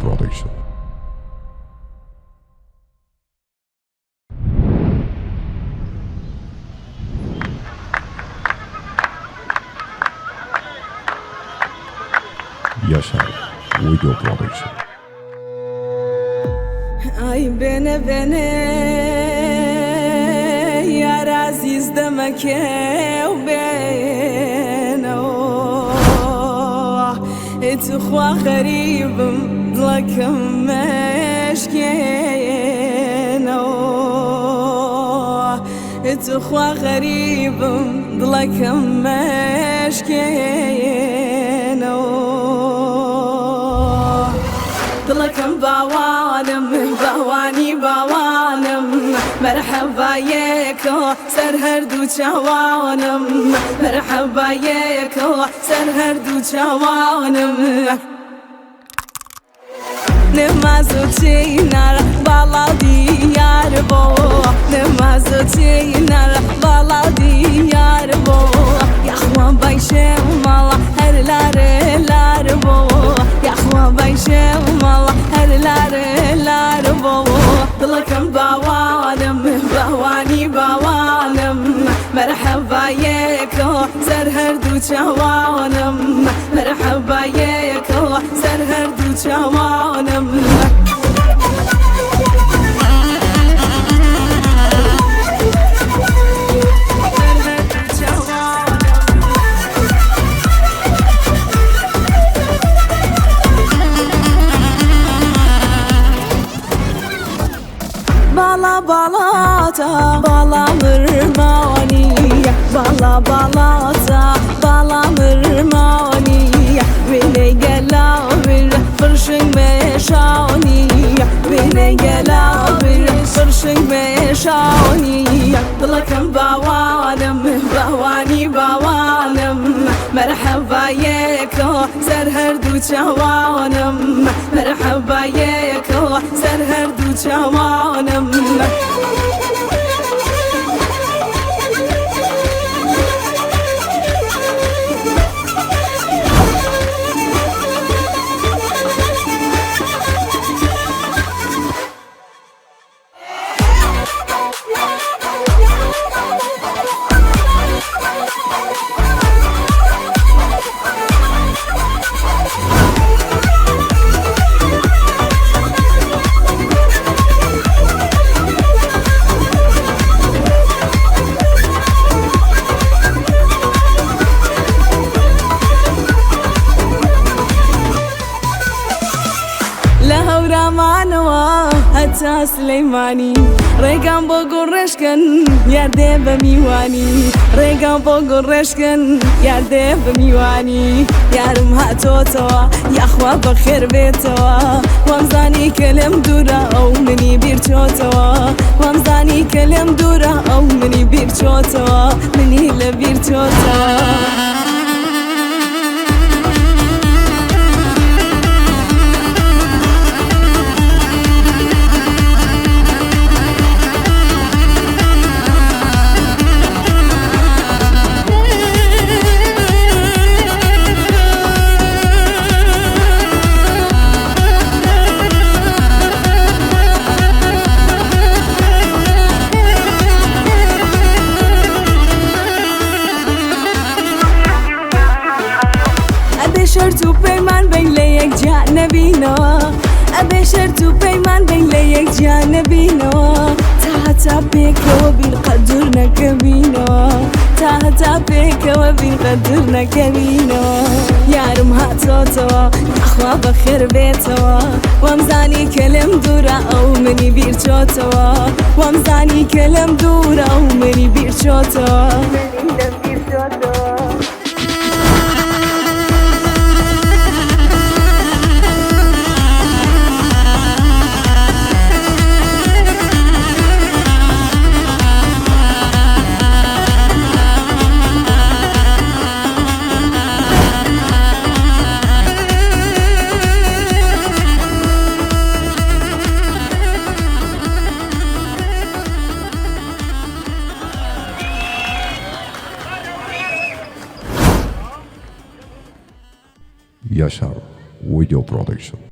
production. Yaşar Video Production. Ay bene bene Yar aziz demek ben Oh, et غريب ضلك مشكين. اتخوا غريب ضلك مشكين. ضلكم باوانم باوانی باوانم مرحبا یکو سر هر دو چوانم مرحبا یکو سر هر دو چوانم نمازو چینر بالا دیار بو. نمازو چینر بالا دیار بو. یخوان بایشه مالا هر لاره لار بو. یخوان بایشه مالا هر لاره لار بو. دلکم باوانم باوانی باوانم. مرحبا یکو سر هر دو چوانم. مرحبا سر هر parçamanım Bala balata balamır maniye Bala balata balamır maniye Vele gelavir لك بوانم بواني بوانم مرحبا يكو سر هر جوانم. مرحبا يكو سر هر جوانم. لهورامانەوە هەتا سلەیمانی. ڕێگام بۆ گوڕێشکن یاردێ بە میوانی. ڕێگام بۆ گوڕێشکن یاردێ بە میوانی. یارم هاتۆتەوە یاخوا بەخێر بێتەوە. وەمزانی کە لێم دوورە ئەو منی بیرچۆتەوە وەمزانی کە لێم دوورە ئەو منی بیرچۆتەوە منی لە بیرچۆتەوە پەیمان بین لە یەک جا نەبینەوە ئەبێ شەرت و پەیمان بین لە یەک جا نەبینەوە تا هەتا پێکەوە بین قەدر نەکەبینەوە تا هەتا پێکەوە بین قەدر نەکەبینەوە یارم هاتۆتەوە ئەخوا بەخێر بێتەوە وەمزانی کە لەم دوورە ئەو منی بیرچۆتەوە وەمزانی کە لەم دوورە ئەو منی بیرچۆتەوە Yashar Video Production.